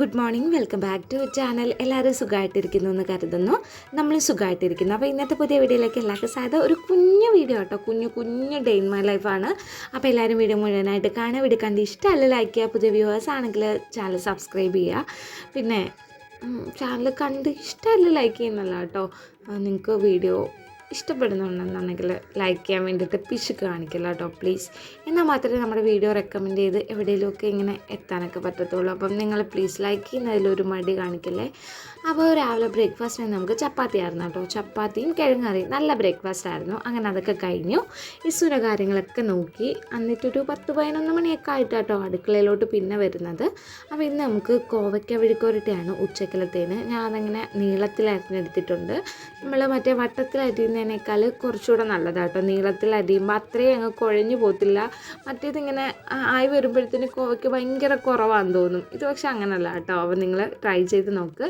Good morning. Welcome back to channel. എല്ലാവരും സുഖമായിട്ടിരിക്കുന്നു എന്ന് കരുതുന്നു. നമ്മൾ സുഖമായിട്ടിരിക്കുന്നു. അപ്പോൾ ഇന്നത്തെ പുതിയ വീഡിയോയിലേക്ക് എല്ലാവർക്കും സാധ്യത ഒരു കുഞ്ഞു വീഡിയോ കേട്ടോ. കുഞ്ഞു കുഞ്ഞു ഡേ ഇൻ മൈ ലൈഫാണ് അപ്പോൾ എല്ലാവരും വീഡിയോ മുഴുവനായിട്ട് കാണാൻ വീഡിയോ കണ്ട് ഇഷ്ടമല്ല ലൈക്ക് ചെയ്യുക. പുതിയ വ്യൂവേഴ്സ് ആണെങ്കിൽ ചാനൽ സബ്സ്ക്രൈബ് ചെയ്യുക. പിന്നെ ചാനൽ കണ്ട് ഇഷ്ടമല്ല ലൈക്ക് ചെയ്യുന്നല്ല കേട്ടോ. നിങ്ങൾക്ക് വീഡിയോ ഇഷ്ടപ്പെടുന്നുണ്ടെന്നുണ്ടെങ്കിൽ ലൈക്ക് ചെയ്യാൻ വേണ്ടിയിട്ട് പിശുക്ക് കാണിക്കില്ല കേട്ടോ പ്ലീസ് എന്നാൽ മാത്രമേ നമ്മുടെ വീഡിയോ റെക്കമെൻഡ് ചെയ്ത് എവിടെയെങ്കിലുമൊക്കെ ഇങ്ങനെ എത്താനൊക്കെ പറ്റത്തുള്ളൂ. അപ്പം നിങ്ങൾ പ്ലീസ് ലൈക്ക് ചെയ്യുന്നതിലൊരു മടി കാണിക്കില്ലേ? അപ്പോൾ രാവിലെ ബ്രേക്ക്ഫാസ്റ്റിന് നമുക്ക് ചപ്പാത്തി ആയിരുന്നു കേട്ടോ ചപ്പാത്തിയും കിഴങ്ങറിയും നല്ല ബ്രേക്ക്ഫാസ്റ്റ് ആയിരുന്നു. അങ്ങനെ അതൊക്കെ കഴിഞ്ഞു. ഇസുര കാര്യങ്ങളൊക്കെ നോക്കി. എന്നിട്ടൊരു പത്ത് പതിനൊന്ന് മണിയൊക്കെ ആയിട്ട് കേട്ടോ അടുക്കളയിലോട്ട് പിന്നെ വരുന്നത്. അപ്പോൾ ഇന്ന് നമുക്ക് കോവയ്ക്ക വിഴുക്കോരട്ടയാണ് ഉച്ചക്കലത്തേന്. ഞാൻ അതങ്ങനെ നീളത്തിൽ അരിഞ്ഞെടുത്തിട്ടുണ്ട്. നമ്മൾ മറ്റേ വട്ടത്തിൽ അരിയുന്നതിനേക്കാൾ കുറച്ചുകൂടെ നല്ലതാണ് കേട്ടോ നീളത്തിൽ അരിയുമ്പോൾ അത്രയും അങ്ങ് കുഴഞ്ഞു പോകത്തില്ല. മറ്റേത് ഇങ്ങനെ ആയി വരുമ്പോഴത്തേന് കോവയ്ക്ക് ഭയങ്കര കുറവാന്ന് തോന്നും. ഇത് പക്ഷെ അങ്ങനല്ല കേട്ടോ. അപ്പോൾ നിങ്ങൾ ട്രൈ ചെയ്ത് നോക്ക്.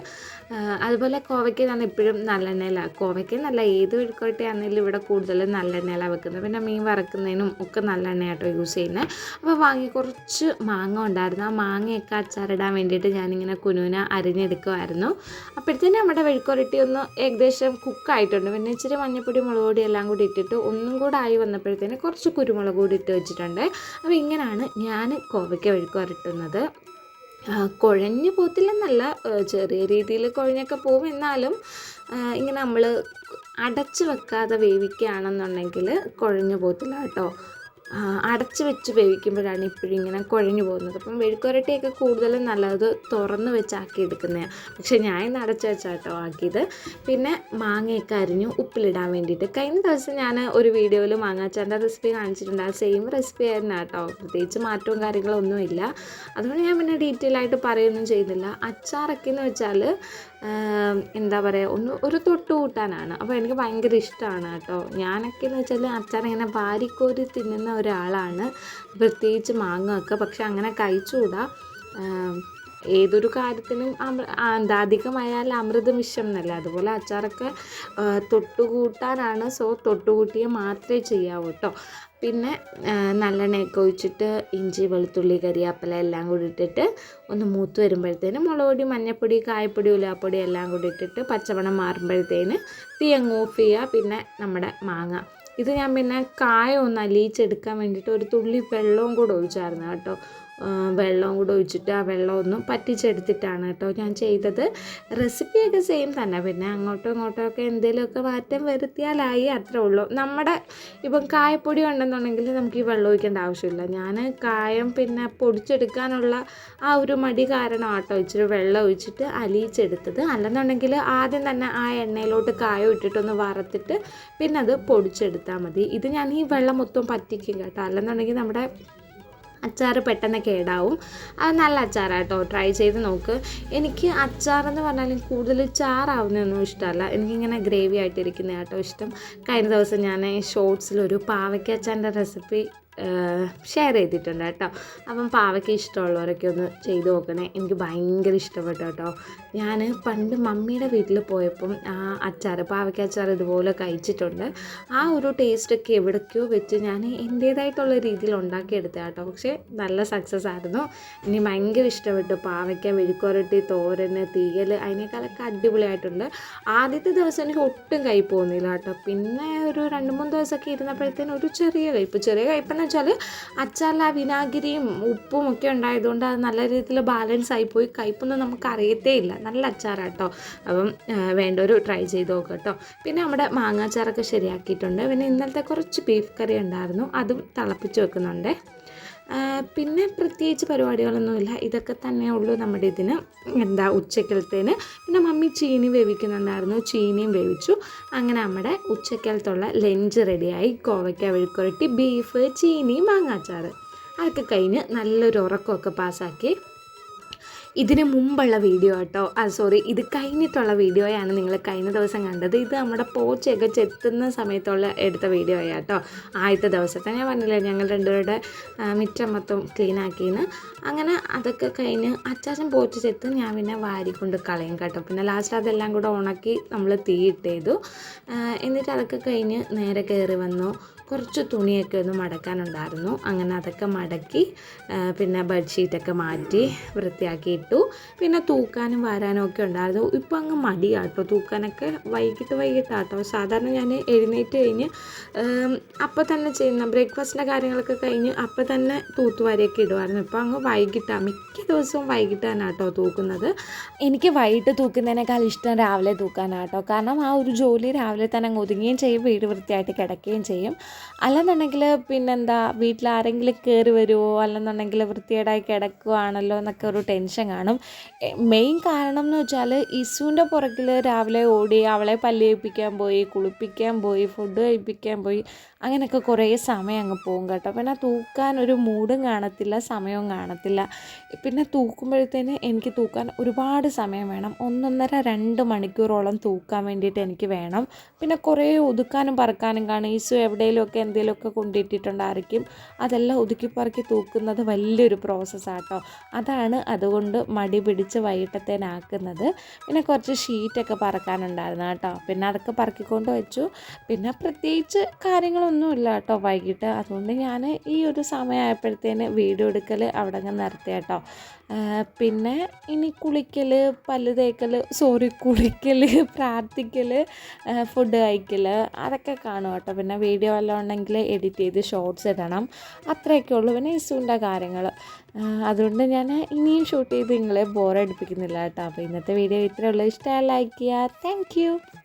അതുപോലെ കോവയ്ക്ക് ഞാൻ എപ്പോഴും നല്ലെണ്ണയില. കോവയ്ക്ക് നല്ല ഏത് വിഴുക്കോട്ടെയാണെങ്കിലും ഇവിടെ കൂടുതലും നല്ലെണ്ണയില വെക്കുന്നത്. പിന്നെ മീൻ വറക്കുന്നതിനും ഒക്കെ നല്ലെണ്ണ കേട്ടോ യൂസ് ചെയ്യുന്നത് അപ്പോൾ വാങ്ങി കുറച്ച് മാങ്ങ ഉണ്ടായിരുന്നു. ആ മാങ്ങയൊക്കെ അച്ചാറിടാൻ വേണ്ടിയിട്ട് ഞാനിങ്ങനെ കുനുവിന അരിഞ്ഞെടുക്കുമായിരുന്നു അപ്പോഴത്തേനും നമ്മുടെ വഴിക്കോരട്ടി ഒന്ന് ഏകദേശം കുക്കായിട്ടുണ്ട് പിന്നെ ഇച്ചിരി മഞ്ഞപ്പൊടി മുളക് പൊടി എല്ലാം കൂടി ഇട്ടിട്ട് ഒന്നും കൂടെ ആയി വന്നപ്പോഴത്തേന് കുറച്ച് കുരുമുളക് കൂടി ഇട്ട് വെച്ചിട്ടുണ്ട്. അപ്പോൾ ഇങ്ങനെയാണ് ഞാൻ കോവയ്ക്ക വഴുക്ക് വരട്ടുന്നത് കുഴഞ്ഞു പോത്തില്ലെന്നല്ല ചെറിയ രീതിയിൽ കുഴഞ്ഞൊക്കെ പോകും എന്നാലും ഇങ്ങനെ നമ്മൾ അടച്ച് വെക്കാതെ വേവിക്കുകയാണെന്നുണ്ടെങ്കിൽ കുഴഞ്ഞു പോത്തില്ല കേട്ടോ. അടച്ച് വെച്ച് വേവിക്കുമ്പോഴാണ് ഇപ്പോഴും ഇങ്ങനെ കുഴഞ്ഞു പോകുന്നത്. അപ്പം വെഴുക്കുരട്ടിയൊക്കെ കൂടുതലും നല്ലത് തുറന്ന് വെച്ചാക്കി എടുക്കുന്നതാണ് പക്ഷേ ഞാൻ ഇന്ന് അടച്ച് വെച്ചാട്ടോ ആക്കിയത്. പിന്നെ മാങ്ങയൊക്കെ അരിഞ്ഞു ഉപ്പിലിടാൻ വേണ്ടിയിട്ട്. കഴിഞ്ഞ ദിവസം ഞാൻ ഒരു വീഡിയോയിൽ മാങ്ങാച്ചാന്റെ റെസിപ്പി കാണിച്ചിട്ടുണ്ട്. ആ സെയിം റെസിപ്പി ആയിരുന്നു കേട്ടോ. പ്രത്യേകിച്ച് മാറ്റവും കാര്യങ്ങളൊന്നും ഇല്ല അതുകൊണ്ട് ഞാൻ പിന്നെ ഡീറ്റെയിൽ ആയിട്ട് പറയുകയൊന്നും ചെയ്യുന്നില്ല. അച്ചാറൊക്കെ എന്ന് വെച്ചാൽ എന്താ പറയുക ഒന്ന് ഒരു തൊട്ട് കൂട്ടാനാണ്. അപ്പോൾ എനിക്ക് ഭയങ്കര ഇഷ്ടമാണ് കേട്ടോ. ഞാനൊക്കെ എന്ന് വെച്ചാൽ അച്ചാർ ഇങ്ങനെ വാരിക്കോരി തിന്നുന്ന ഒരാളാണ്. പ്രത്യേകിച്ച് മാങ്ങയൊക്കെ. പക്ഷെ അങ്ങനെ കഴിച്ചുകൂടാ. ഏതൊരു കാര്യത്തിനും അമൃ എന്താ അധികമായാൽ അമൃതം വിഷം എന്നല്ല. അതുപോലെ അച്ചാറൊക്കെ തൊട്ടുകൂട്ടാനാണ്. സോ തൊട്ടുകൂട്ടിയേ മാത്രമേ ചെയ്യാവൂ കേട്ടോ. പിന്നെ നല്ലെണ്ണയൊക്കെ ഒഴിച്ചിട്ട് ഇഞ്ചി വെളുത്തുള്ളി കരിയാപ്പില എല്ലാം കൂടി ഇട്ടിട്ട് ഒന്ന് മൂത്ത് വരുമ്പോഴത്തേന് മുളക് പൊടി മഞ്ഞൾപ്പൊടി കായപ്പൊടി ഉലാപ്പൊടി എല്ലാം കൂടി ഇട്ടിട്ട് പച്ചമണം മാറുമ്പോഴത്തേന് തീ അങ്ങ് ഓഫ് ചെയ്യുക. പിന്നെ നമ്മുടെ മാങ്ങ. ഇത് ഞാൻ പിന്നെ കായ ഒന്ന് അലിയിച്ചെടുക്കാൻ വേണ്ടിയിട്ട് ഒരു തുള്ളി വെള്ളവും കൂടെ ഒഴിച്ചായിരുന്നു കേട്ടോ. വെള്ളവും കൂടെ ഒഴിച്ചിട്ട് ആ വെള്ളം ഒന്നും പറ്റിച്ചെടുത്തിട്ടാണ് കേട്ടോ ഞാൻ ചെയ്തത്. റെസിപ്പിയൊക്കെ സെയിം തന്നെ. പിന്നെ അങ്ങോട്ടും ഇങ്ങോട്ടും ഒക്കെ എന്തെങ്കിലുമൊക്കെ മാറ്റം വരുത്തിയാലായി അത്രേ ഉള്ളൂ. നമ്മുടെ ഇപ്പം കായപ്പൊടി ഉണ്ടെന്നുണ്ടെങ്കിൽ നമുക്ക് ഈ വെള്ളം ഒഴിക്കേണ്ട ആവശ്യമില്ല. ഞാൻ കായം പിന്നെ പൊടിച്ചെടുക്കാനുള്ള ആ ഒരു മടി കാരണം ആട്ടോ ഇച്ചിരി വെള്ളം ഒഴിച്ചിട്ട് അലിയിച്ചെടുത്തത്. അല്ലെന്നുണ്ടെങ്കിൽ ആദ്യം തന്നെ ആ എണ്ണയിലോട്ട് കായം ഇട്ടിട്ടൊന്ന് വറുത്തിട്ട് പിന്നെ അത് പൊടിച്ചെടുത്താൽ മതി. ഇത് ഞാൻ ഈ വെള്ളം മൊത്തം പറ്റിക്കും കേട്ടോ. അല്ലെന്നുണ്ടെങ്കിൽ നമ്മുടെ അച്ചാർ പെട്ടെന്ന് കേടാവും. അത് നല്ല അച്ചാറാട്ടോ ട്രൈ ചെയ്ത് നോക്ക്. എനിക്ക് അച്ചാറെന്ന് പറഞ്ഞാൽ കൂടുതൽ ചാറാവുന്നതൊന്നും ഇഷ്ടമല്ല. എനിക്കിങ്ങനെ ഗ്രേവി ആയിട്ടിരിക്കുന്ന കേട്ടോ ഇഷ്ടം. കഴിഞ്ഞ ദിവസം ഞാൻ ഷോർട്സിലൊരു പാവയ്ക്ക അച്ചാറിന്റെ റെസിപ്പി ഷെയർ ചെയ്തിട്ടുണ്ട് കേട്ടോ. അപ്പം പാവയ്ക്ക് ഇഷ്ടമുള്ളവരൊക്കെ ഒന്ന് ചെയ്ത് നോക്കണേ. എനിക്ക് ഭയങ്കര ഇഷ്ടപ്പെട്ടു കേട്ടോ. ഞാൻ പണ്ട് മമ്മിയുടെ വീട്ടിൽ പോയപ്പം ആ അച്ചാർ പാവയ്ക്ക അച്ചാർ ഇതുപോലെ കഴിച്ചിട്ടുണ്ട്. ആ ഒരു ടേസ്റ്റൊക്കെ എവിടേക്കോ വെച്ച് ഞാൻ എന്റേതായിട്ടുള്ള രീതിയിൽ ഉണ്ടാക്കിയെടുത്ത കേട്ടോ. പക്ഷേ നല്ല സക്സസ് ആയിരുന്നു. ഇനി ഭയങ്കര ഇഷ്ടപ്പെട്ടു. പാവയ്ക്ക വെഴുക്കുരട്ടി തോരന് തീയൽ അതിനേക്കാളൊക്കെ അടിപൊളിയായിട്ടുണ്ട്. ആദ്യത്തെ ദിവസം എനിക്ക് ഒട്ടും കൈ പോകുന്നില്ല കേട്ടോ. പിന്നെ ഒരു രണ്ട് മൂന്ന് ദിവസമൊക്കെ ഇരുന്നപ്പോഴത്തേനും ഒരു ചെറിയ കയ്പ്. ചെറിയ കയ്പെന്ന് വെച്ചാൽ അച്ചാറിൽ ആ വിനാഗിരിയും ഉപ്പും ഒക്കെ ഉണ്ടായതുകൊണ്ട് അത് നല്ല രീതിയിൽ ബാലൻസ് ആയിപ്പോയി കയ്പൊന്നും നമുക്ക് അറിയത്തേ ഇല്ല. നല്ല അച്ചാറാട്ടോ. അപ്പം വേണ്ടൊരു ട്രൈ ചെയ്ത് നോക്കുക കേട്ടോ പിന്നെ നമ്മുടെ മാങ്ങാച്ചാറൊക്കെ ശരിയാക്കിയിട്ടുണ്ട്. പിന്നെ ഇന്നലത്തെ കുറച്ച് ബീഫ് കറി ഉണ്ടായിരുന്നു. അതും തിളപ്പിച്ച് വെക്കുന്നുണ്ട്. പിന്നെ പ്രത്യേകിച്ച് പരിപാടികളൊന്നുമില്ല. ഇതൊക്കെ തന്നെ ഉള്ളൂ നമ്മുടെ ഇതിന്. എന്താ ഉച്ചക്കലത്തേന്. പിന്നെ മമ്മി ചീനി വേവിക്കുന്നുണ്ടായിരുന്നു. ചീനിയും വേവിച്ചു. അങ്ങനെ നമ്മുടെ ഉച്ചക്കലത്തുള്ള ലഞ്ച് റെഡിയായി. കോവയ്ക്ക വെഴുക്കുരട്ടി ബീഫ് ചീനി മാങ്ങാച്ചാറ്. അതൊക്കെ കഴിഞ്ഞ് നല്ലൊരു ഉറക്കമൊക്കെ പാസ്സാക്കി ഇതിന് മുമ്പുള്ള വീഡിയോ കേട്ടോ ആ സോറി ഇത് കഴിഞ്ഞിട്ടുള്ള വീഡിയോയാണ് നിങ്ങൾ കഴിഞ്ഞ ദിവസം കണ്ടത്. ഇത് നമ്മുടെ പോച്ചയൊക്കെ ചെത്തുന്ന സമയത്തുള്ള എടുത്ത വീഡിയോ കേട്ടോ ആദ്യത്തെ ദിവസത്തെ. ഞാൻ പറഞ്ഞില്ലേ ഞങ്ങൾ രണ്ടുപേരുടെ മിറ്റം മൊത്തം ക്ലീൻ അങ്ങനെ അതൊക്കെ കഴിഞ്ഞ് അച്ചാച്ചൻ പോച്ച് ചെത്ത് ഞാൻ പിന്നെ വാരിക്കൊണ്ട് കളയും കേട്ടോ. പിന്നെ ലാസ്റ്റ് അതെല്ലാം കൂടെ ഉണക്കി നമ്മൾ തീയിട്ട് ചെയ്തു ആ, എന്നിട്ട് അതൊക്കെ കഴിഞ്ഞ് നേരെ കയറി വന്നു. കുറച്ച് തുണിയൊക്കെ ഒന്ന് മടക്കാനുണ്ടായിരുന്നു. അങ്ങനെ അതൊക്കെ മടക്കി പിന്നെ ബെഡ്ഷീറ്റൊക്കെ മാറ്റി വൃത്തിയാക്കി ഇട്ടു. പിന്നെ തൂക്കാനും വാരാനും ഒക്കെ ഉണ്ടായിരുന്നു. ഇപ്പോൾ അങ്ങ് മടിയാട്ടോ തൂക്കാനൊക്കെ വൈകിട്ട് വൈകിട്ടാട്ടോ സാധാരണ ഞാൻ എഴുന്നേറ്റ് കഴിഞ്ഞ് അപ്പോൾ തന്നെ ചെയ്യുന്ന ബ്രേക്ക്ഫാസ്റ്റിന്റെ കാര്യങ്ങളൊക്കെ കഴിഞ്ഞ് അപ്പോൾ തന്നെ തൂത്തുവാരിയൊക്കെ ഇടുമായിരുന്നു ഇപ്പോൾ അങ്ങ് വൈകിട്ടാണ്. മിക്ക ദിവസവും വൈകിട്ടാണ് കേട്ടോ തൂക്കുന്നത്. എനിക്ക് വൈകിട്ട് തൂക്കുന്നതിനേക്കാൾ ഇഷ്ടം രാവിലെ തൂക്കാനാട്ടോ കാരണം ആ ഒരു ജോലി രാവിലെ തന്നെ അങ്ങ് ഒതുങ്ങുകയും ചെയ്യും വീട് വൃത്തിയായിട്ട് കിടക്കുകയും ചെയ്യും. അല്ലെന്നുണ്ടെങ്കിൽ പിന്നെന്താ വീട്ടിൽ ആരെങ്കിലും കയറി വരുമോ അല്ലെന്നുണ്ടെങ്കിൽ വൃത്തികേടായി കിടക്കുവാണല്ലോ എന്നൊക്കെ ഒരു ടെൻഷൻ കാണും. മെയിൻ കാരണം എന്ന് വെച്ചാൽ ഇസുവിന്റെ പുറകിൽ രാവിലെ ഓടി അവളെ പല്ല് കഴിപ്പിക്കാൻ പോയി കുളിപ്പിക്കാൻ പോയി ഫുഡ് കഴിപ്പിക്കാൻ പോയി അങ്ങനെയൊക്കെ കുറേ സമയം അങ്ങ് പോകും കേട്ടോ. പിന്നെ തൂക്കാൻ ഒരു മൂഡും കാണത്തില്ല സമയവും കാണത്തില്ല. പിന്നെ തൂക്കുമ്പോഴത്തേന് എനിക്ക് തൂക്കാൻ ഒരുപാട് സമയം വേണം. ഒന്നൊന്നര രണ്ട് മണിക്കൂറോളം തൂക്കാൻ വേണ്ടിയിട്ട് എനിക്ക് വേണം. പിന്നെ കുറേ ഒതുക്കാനും പറക്കാനും കാണും. ഈസു എവിടെയെങ്കിലുമൊക്കെ എന്തെങ്കിലുമൊക്കെ കൊണ്ടിട്ടിട്ടുണ്ടായിരിക്കും. അതെല്ലാം ഒതുക്കിപ്പറക്കി തൂക്കുന്നത് വലിയൊരു പ്രോസസ്സാട്ടോ അതാണ് അതുകൊണ്ട് മടി പിടിച്ച് വൈകിട്ടത്തേനാക്കുന്നത്. പിന്നെ കുറച്ച് ഷീറ്റൊക്കെ പറക്കാനുണ്ടായിരുന്നു കേട്ടോ. പിന്നെ അതൊക്കെ പറക്കിക്കൊണ്ട് വെച്ചു. പിന്നെ പ്രത്യേകിച്ച് കാര്യങ്ങളൊന്നുമില്ല കേട്ടോ വൈകിട്ട്. അതുകൊണ്ട് ഞാൻ ഈ ഒരു സമയമായപ്പോഴത്തേന് വീഡിയോ എടുക്കൽ അവിടെ അങ്ങ് നിർത്തി കേട്ടോ. പിന്നെ ഇനി കുളിക്കൽ പല്ല് തേക്കൽ സോറി കുളിക്കൽ പ്രാർത്ഥിക്കൽ ഫുഡ് കഴിക്കൽ അതൊക്കെ കാണും കേട്ടോ. പിന്നെ വീഡിയോ വല്ലതും ഉണ്ടെങ്കിൽ എഡിറ്റ് ചെയ്ത് ഷോർട്സ് ഇടണം. അത്രയൊക്കെ ഉള്ളൂ. പിന്നെ ഇസുവിന്റെ കാര്യങ്ങൾ അതുകൊണ്ട് ഞാൻ ഇനിയും ഷൂട്ട് ചെയ്ത് നിങ്ങളെ ബോറടിപ്പിക്കുന്നില്ല കേട്ടോ. അപ്പോൾ ഇന്നത്തെ വീഡിയോ ഇത്രയേ ഉള്ളൂ. ഇഷ്ടമായി ലൈക്ക് ചെയ്യുക. താങ്ക്